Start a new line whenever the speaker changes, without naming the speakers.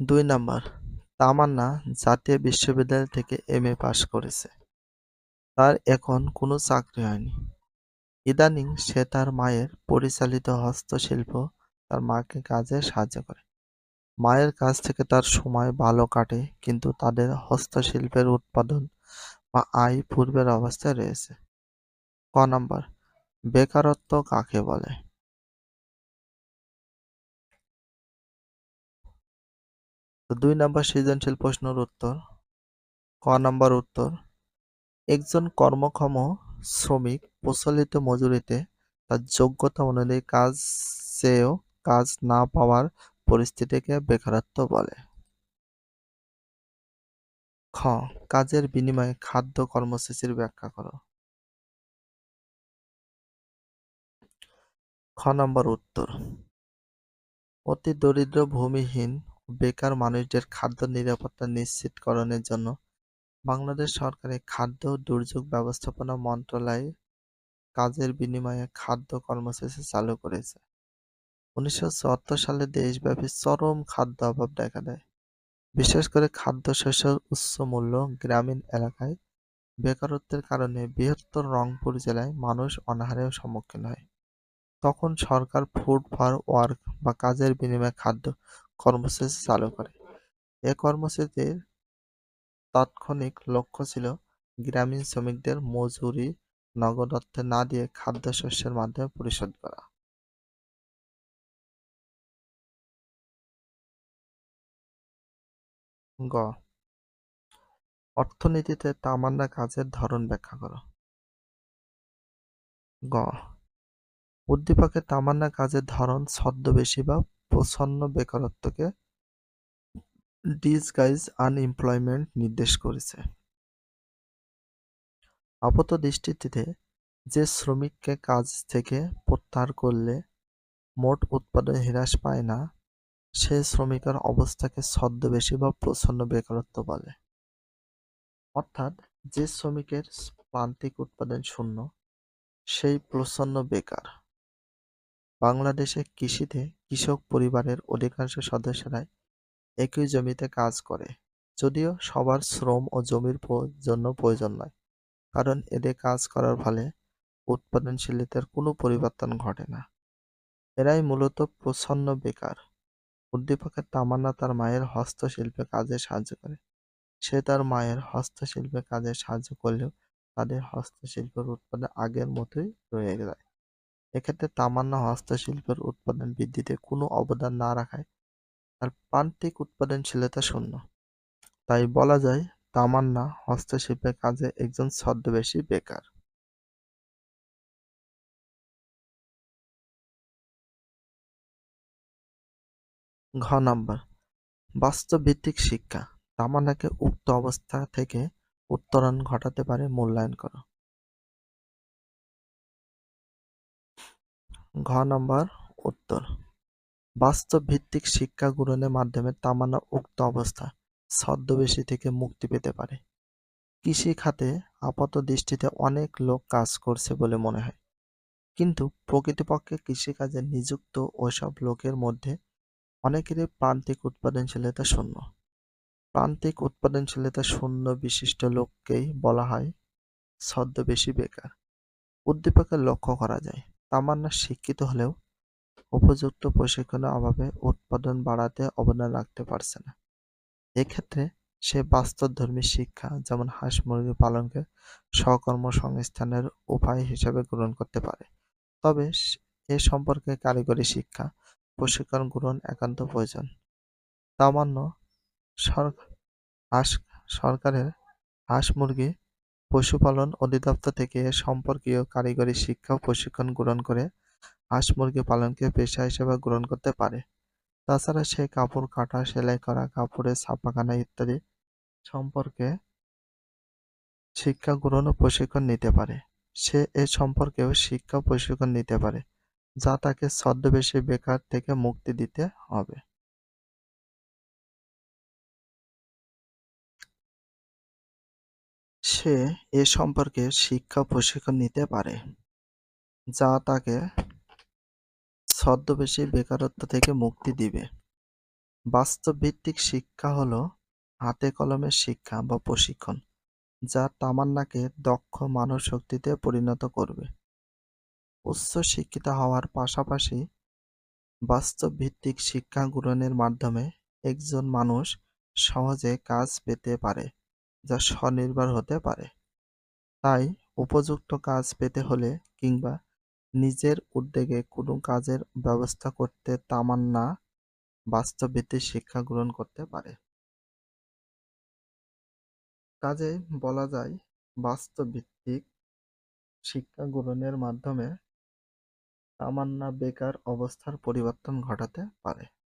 দুই নাম্বার, তামান্না জাতীয় বিশ্ববিদ্যালয় থেকে এম এ পাশ করেছে। তার এখন কোনো চাকরি হয়নি। ইদানিং সে তার মায়ের পরিচালিত হস্তশিল্প তার মাকে কাজে সাহায্য করে। মায়ের কাছ থেকে তার সময় ভালো কাটে, কিন্তু তাদের হস্তশিল্পের উৎপাদন বা আয় পূর্বের অবস্থায় রয়েছে। ক নম্বর, বেকারত্ব কাকে বলে? দুই নাম্বার সৃজনশীল প্রশ্নের উত্তর, ক নাম্বার উত্তর, একজন কর্মক্ষম শ্রমিক প্রচলিত মজুরিতে তার যোগ্যতা অনুযায়ী কাজ চেয়েও কাজ না পাওয়ার পরিস্থিতিকে বেকারত্ব বলে। খ, কাজের বিনিময়ে খাদ্য কর্মসূচির ব্যাখ্যা করো। খ নম্বর উত্তর, অতি দরিদ্র ভূমিহীন বেকার মানুষদের খাদ্য নিরাপত্তা নিশ্চিতকরণের জন্য বাংলাদেশ সরকারের খাদ্য দুর্যোগ ব্যবস্থাপনা মন্ত্রণালয় কাজের বিনিময়ে খাদ্য কর্মসূচি চালু করেছে। উনিশশো সালে দেশব্যাপী চরম খাদ্য অভাব দেখা দেয়। বিশেষ করে খাদ্যশস্যের উচ্চ মূল্য গ্রামীণ এলাকায় বেকারত্বের কারণে বৃহত্তর রংপুর জেলায় মানুষ অনাহারের সম্মুখীন হয়। তখন সরকার ফুড ফর ওয়ার্ক বা কাজের বিনিময়ে খাদ্য কর্মসূচি চালু করে। এ কর্মসূচির তাৎক্ষণিক লক্ষ্য ছিল গ্রামীণ শ্রমিকদের মজুরি, নগদ অর্থে না দিয়ে খাদ্যশস্যের মাধ্যমে পরিশোধ করা। গ। অর্থনীতিতে তামান্না কাজের ধরন ব্যাখ্যা করো। গ। উদ্দীপকে তামান্না কাজের ধরন ছদ্মবেশী বা প্রচ্ছন্ন বেকারত্বকে ডিসগাইজ আনএমপ্লয়মেন্ট নির্দেশ করেছে। আপাত দৃষ্টিতে যে শ্রমিককে কাজ থেকে প্রত্যাহার করলে মোট উৎপাদন হ্রাস পায় না, সে শ্রমিকের অবস্থাকে ছদ্মবেশী বা প্রচ্ছন্ন বেকারত্ব বলে। অর্থাৎ যে শ্রমিকের প্রান্তিক উৎপাদন শূন্য, সেই প্রচ্ছন্ন বেকার। বাংলাদেশে কৃষিতে কৃষক পরিবারের অধিকাংশ সদস্যরাই একই জমিতে কাজ করে, যদিও সবার শ্রম ও জমির জন্য প্রয়োজন নয়, কারণ এদের কাজ করার ফলে উৎপাদনশীলতার কোনো পরিবর্তন ঘটে না। এরাই মূলত প্রচ্ছন্ন বেকার। উদ্দীপকের তামান্না তার মায়ের হস্তশিল্পে কাজে সাহায্য করে। সে তার মায়ের হস্তশিল্পে কাজে সাহায্য করলেও তাদের হস্তশিল্পের উৎপাদন আগের মতোই রয়ে যায়। এক্ষেত্রে তামান্না হস্তশিল্পের উৎপাদন বৃদ্ধিতে কোনো অবদান না রাখায় তার প্রান্তিক উৎপাদনশীলতা শূন্য। তাই বলা যায় তামান্না হস্তশিল্পের কাজে একজন ছদ্মবেশী বেকার। ঘ নাম্বার বাস্তব ভিত্তিক শিক্ষা। তামান্নাকে উক্ত অবস্থা থেকে উত্তরণ ঘটাতে পারে মূল্যায়ন করো। ঘ নম্বর উত্তর। বাস্তব ভিত্তিক শিক্ষা গ্রহণের মাধ্যমে তামান্না উক্ত অবস্থা ছদ্মবেশী থেকে মুক্তি পেতে পারে। কৃষি খাতে আপাত দৃষ্টিতে অনেক লোক কাজ করছে বলে মনে হয়। কিন্তু প্রকৃতপক্ষে কৃষিকাজে নিযুক্ত ওসব লোকের মধ্যে অনেকেরই প্রান্তিক উৎপাদনশীলতা শূন্য। প্রান্তিক উৎপাদনশীলতা শূন্য বিশিষ্ট লোককেই বলা হয় ছদ্মবেশী বেকার। উদ্দীপকে লক্ষ্য করা যায়। তামান্না শিক্ষিত হলেও উপযুক্ত প্রশিক্ষণের অভাবে উৎপাদন বাড়াতে অবদান রাখতে পারছে না। এক্ষেত্রে সে বাস্তবধর্মী শিক্ষা, যেমন হাঁস মুরগি পালনকে স্বকর্মসংস্থানের উপায় হিসেবে গ্রহণ করতে পারে। তবে এ সম্পর্কে কারিগরি শিক্ষা, প্রশিক্ষণ গ্রহণ একান্ত প্রয়োজন। তামান্য সরকারের হাঁস মুরগি পশুপালন অধিদপ্তর থেকে সম্পর্কীয় কারিগরি শিক্ষা ও প্রশিক্ষণ গ্রহণ করে হাঁস মুরগি পালনকে পেশা হিসেবে গ্রহণ করতে পারে। তাছাড়া সে কাপড় কাটা, সেলাই করা, কাপড়ের ছাপাখানা ইত্যাদি সম্পর্কে শিক্ষা গ্রহণ ও প্রশিক্ষণ নিতে পারে। সে এ সম্পর্কেও শিক্ষা প্রশিক্ষণ নিতে পারে, যা তাকে ছদ্মবেশী বেকার থেকে মুক্তি দিতে হবে। সে এ সম্পর্কে শিক্ষা প্রশিক্ষণ নিতে পারে, যা তাকে ছদ্মবেশী বেকারত্ব থেকে মুক্তি দিবে বাস্তবভিত্তিক শিক্ষা হলো হাতে কলমের শিক্ষা বা প্রশিক্ষণ, যা তামান্নাকে দক্ষ মানব শক্তিতে পরিণত করবে। উচ্চ শিক্ষিত হওয়ার পাশাপাশি বাস্তবভিত্তিক শিক্ষা গ্রহণের মাধ্যমে একজন মানুষ সহজে কাজ পেতে পারে যা স্বনির্ভর হতে পারে। তাই উপযুক্ত কাজ পেতে হলে কিংবা নিজের উদ্যোগে কোনো কাজের ব্যবস্থা করতে তামান্না বাস্তবভিত্তিক শিক্ষা গ্রহণ করতে পারে। কাজে বলা যায় বাস্তবভিত্তিক শিক্ষা গ্রহণের মাধ্যমে তামান্না বেকার অবস্থার পরিবর্তন ঘটাতে পারে।